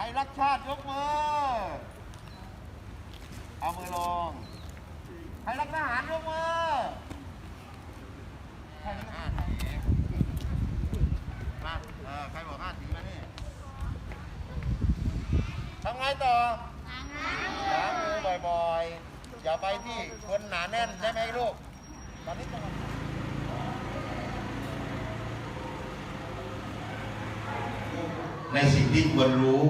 รรักชาติยกมือ เอามือลง ใครรักทหารยกมือใครรักทหารมาเออใครบอกห้าสีมานี่ทำไงต่อล้างมือบ่อยๆ อย่าไปที่คนหนาแน่นใช่ไหมลูก ตอนนี้ต้อง ในสิ่งที่ควรรู้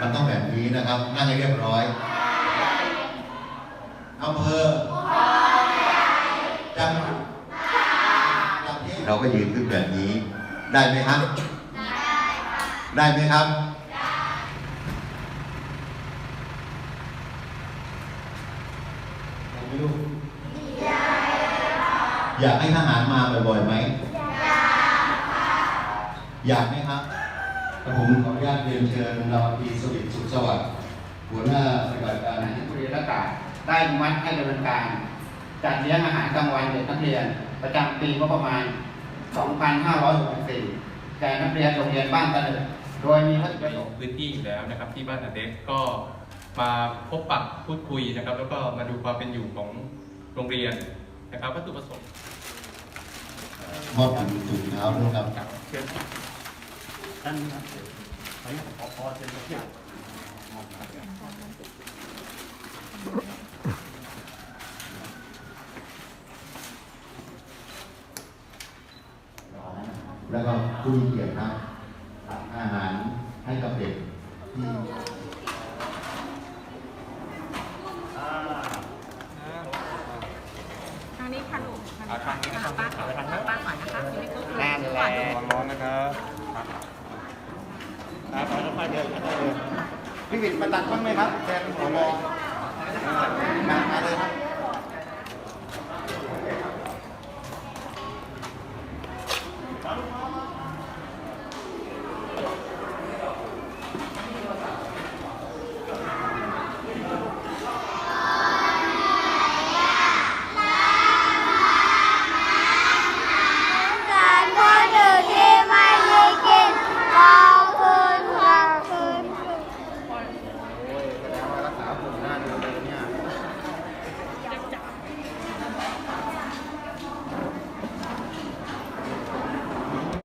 มันต้องแบบนี้นะครับ นั่งให้เรียบร้อยอำเภอจังหวัดเราก็ยืนขึ้นแบบนี้ ได้ไหมครับ ได้ไหมครับได้ไหมลูกอยากให้ทหารมาบ่อยๆไหม อยากไหมครับ ผมขออนุญาตเรียนเชิญเราตรีสวิทย์สุขสวัสดิ์หัวหน้าปฏิบัติการผู้เรียนอากาศได้อนุมัติให้ดำเนินการ จัดเลี้ยงอาหารกลางวันเด็กนักเรียน ประจำปีงบประมาณ 2564แก่นักเรียนโรงเรียนบ้านตะเนิดโดยมีวัตถุประสงค์พื้นที่อยู่แล้วนะครับ ที่บ้านอาเด็กก็มาพบปะพูดคุยนะครับ แล้วก็มาดูความเป็นอยู่ของโรงเรียนนะครับวัตถุประสงค์มอบถุงถุงเท้าด้วยครับ เชิญแล้วก็ผู้มีเกียรติครับอาหารให้กับเด็กที่ทางนี้ค่ะลูกทางนี้ค่ะป้าก่อนทาง เดินพี่วิทย์มาตัดบ้างไหมครับแทนหัวมอมาเลย